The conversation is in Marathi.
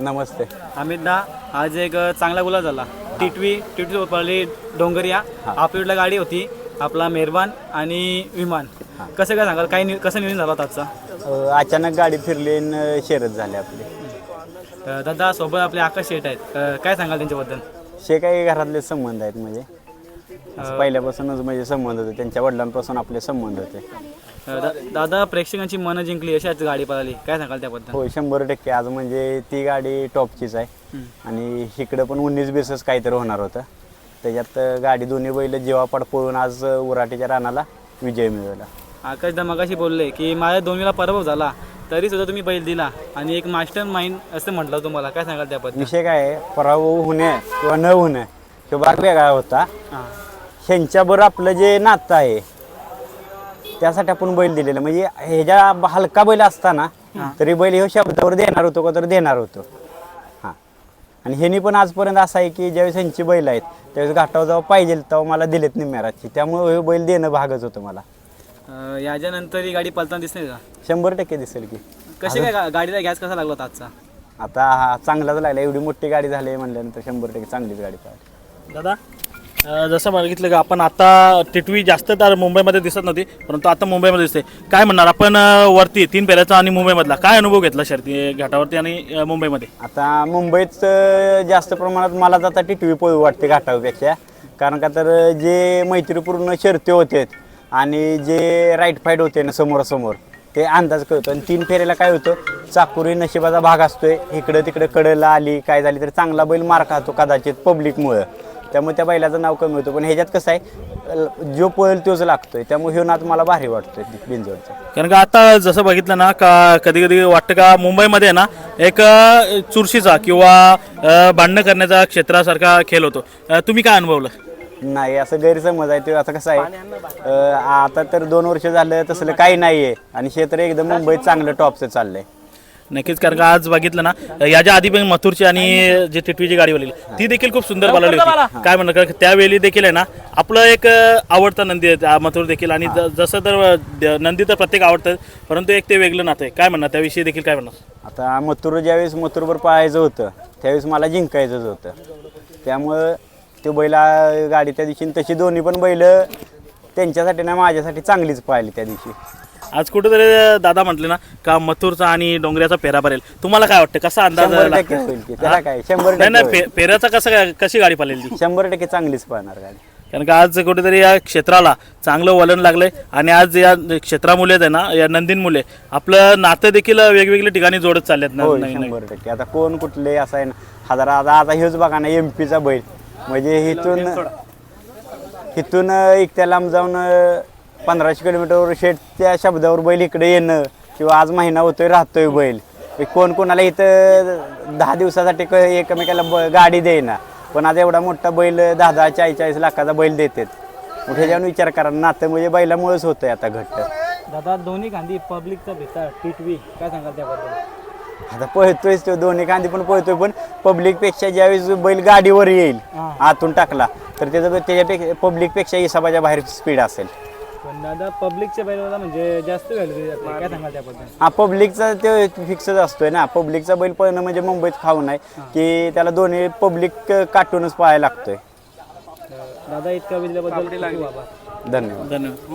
नमस्ते. अमित दा आज एक चांगला गुलाब झाला. टिटवी टिटवी पडली डोंगरिया. आपल्याला गाडी होती. आपला मेहरबान आणि विमान. कसं काय सांगाल? काय नि- कसं नियोजन झाला होता आजचा? अ, अचानक गाडी फिरली आणि शर्यत झाली आपली. दादा सोबत आपले आकाश शेट आहेत. अ, काय सांगाल त्यांच्याबद्दल? शे काही घरातले संबंध आहेत म्हणजे? पहिल्यापासूनच म्हणजे संबंध होते. त्यांच्या वडिलांपासून आपले संबंध होते. दा- दादा प्रेक्षकांची मनं जिंकली अशी आज गाडी पळाली. काय सांगाल त्याबद्दल? हो शंभर टक्के. आज म्हणजे ती गाडी टॉपचीच आहे. आणि इकडं पण उन्नीस बेसच काहीतरी होणार होतं. त्याच्यात अ, गाडी दोन्ही बैल जेव्हापाड पळून आज अ, उराटीच्या रानाला विजय मिळवला. आकाश दा मगाशी बोलले की माझ्या दोन वेळा पराभव झाला. तरी सुद्धा तुम्ही बैल दिला. आणि एक मास्टर माइंड असं म्हटलं तुम्हाला काय सांगाल त्याबद्दल? विषय काय आहे? पराभव होणे किंवा न होणे तो भाग वेगळा होता. हां. ह्यांच्याबरोबर आपलं जे नातं आहे त्यासाठी आपण बैल दिलेलं. म्हणजे ह्याच्या हलका बैल असताना तरी बैल ह्यो शब्दावर देणार होतो का तर देणार होतो. हां. आणि ह्यांनी पण आजपर्यंत असं आहे की ज्यावेळेस ह्यांची बैल आहेत त्यावेळेस घाटावर जेव्हा पाहिजे तेव्हा मला दिलेत निम्म्याराची त्यामुळे हे बैल देणं भागच होतं मला. अ, याच्यानंतर ही गाडी पळताना दिसते का? शंभर टक्के दिसेल की. कशी काय गा- गाडीला गॅस कसा लागला होता आजचा? आता हा चांगलाच लागला. एवढी मोठी गाडी झाली म्हणल्यानंतर शंभर टक्के चांगलीच गाडी पाहिजे दादा अ, जसं बघितलं का आपण आता टिटवी जास्त तर मुंबईमध्ये दिसत नव्हती परंतु आता मुंबईमध्ये दिसते. काय म्हणणार? आपण अ, वरती तीन पेऱ्याचा आणि मुंबईमधला. काय अनुभव घेतला शर्ती घाटावरती आणि अ, मुंबईमध्ये? आता मुंबईत अं, जास्त प्रमाणात मला आता टिटवी पळू वाटते घाटापेक्षा. कारण का तर जे मैत्रीपूर्ण शर्ती होते आणि जे राईट फाईट होते ना समोरासमोर ते अंदाज कळतो. आणि तीन फेऱ्याला काय होतं चाकुरी नशिबाचा भाग असतोय. इकडं तिकडं कडेला आली काय झाली तर चांगला बैल मार खातो कदाचित पब्लिकमुळं त्यामुळे त्या बैलाचं नाव कमी होतं. पण ह्याच्यात कसं आहे जो पळेल तोच लागतोय. त्यामुळे ह्यो नाद मला भारी वाटतोय बिंजोडचा. कारण का आता जसं बघितलं ना का कधी कधी वाटतं का मुंबईमध्ये ना एक चुरशीचा किंवा भांडणं करण्याचा क्षेत्रासारखा खेळ होतो. तुम्ही काय अनुभवलं? नाही असं गैरसमज आहे. ते आता कसं आहे आता तर दोन वर्ष झालं तसलं काही नाही आहे आणि क्षेत्र एकदम मुंबईत चांगलं टॉपचं चाललंय. नक्कीच कारण का आज बघितलं ना याच्या आधी पण मथुरची आणि जी टिटवीची गाडी बोलली ती देखील खूप सुंदर बोलावली होती. काय म्हणणार कारण त्यावेळी देखील आहे ना आपलं एक आवडता नंदी मथुर देखील आणि जसं तर नंदी तर प्रत्येक आवडतं परंतु एक ते वेगळं नातं आहे. काय म्हणणार त्याविषयी देखील काय म्हणणार? आता मथुर ज्यावेळेस मथुरवर पळायचं होतं त्यावेळेस मला जिंकायचंच होतं. त्यामुळं तो बैला गाडी त्या दिवशी तशी दोन्ही पण बैल त्यांच्यासाठी ना माझ्यासाठी चांगलीच पाहिली त्या दिवशी. आज कुठेतरी दादा म्हटले ना का मथुरचा आणि डोंगऱ्याचा पेरा भरेल. तुम्हाला काय वाटतं? कसा अंदाज शंभर आला? टक्के होईल की त्याला काय? शंभर नाही नाही टक्के पे- पेऱ्याचा कसं काय कशी गाडी पाहिली ती? होईल. शंभर टक्के चांगलीच पाहणार गाडी. कारण का आज कुठेतरी या क्षेत्राला चांगलं वलन लागलंय आणि आज या क्षेत्रामुळे आहे ना या नंदीन मुले आपलं नातं देखील वेगवेगळ्या ठिकाणी जोडत चाललेत ना होय नवीन नवीन. शंभर टक्के. आता कोण कुठले असं आहे ना हजार आता आता हेच बघा ना एम पीचा बैल. म्हणजे इथून इथून एक त्या लांब जाऊन अं, पंधराशे किलोमीटरवर शेट त्या शब्दावर बैल इकडे येणं किंवा आज महिना होतोय राहतोय बैल. कोण कोणाला इथं दहा दिवसासाठी क- एकमेकाला ब- गाडी देईना. पण आज एवढा मोठा बैल दहा दहा चाळीस चाळीस लाखाचा बैल देतात. मग ह्याच्यावर विचार करा नातं म्हणजे बैलामुळेच होतंय आता घट्ट. दादा दोन्ही गांधी पब्लिकचा भिता टिटवी काय सांगाल त्याबद्दल? आता पळतोयच तो दोन्ही कांदी पण पळतोय पण पब्लिकपेक्षा ज्यावेळेस बैल गाडीवर येईल हा. आतून टाकला तर त्याचं त्याच्यापेक्षा पब्लिकपेक्षा हिसाबाच्या बाहेर स्पीड असेल. पण दादा पब्लिकच्या बैलाला म्हणजे जास्त व्हॅल्यू दिली जाते काय सांगाल त्याबद्दल? हा पब्लिकचा ते फिक्सच असतोय ना. पब्लिकचा बैल पळणं म्हणजे मुंबईत खाऊ नाही. की त्याला दोन्ही पब्लिक काटूनच पळायला लागतोय. दादा इतका वेळ दिल्याबद्दल खूप खूप आभार. धन्यवाद. धन्यवाद.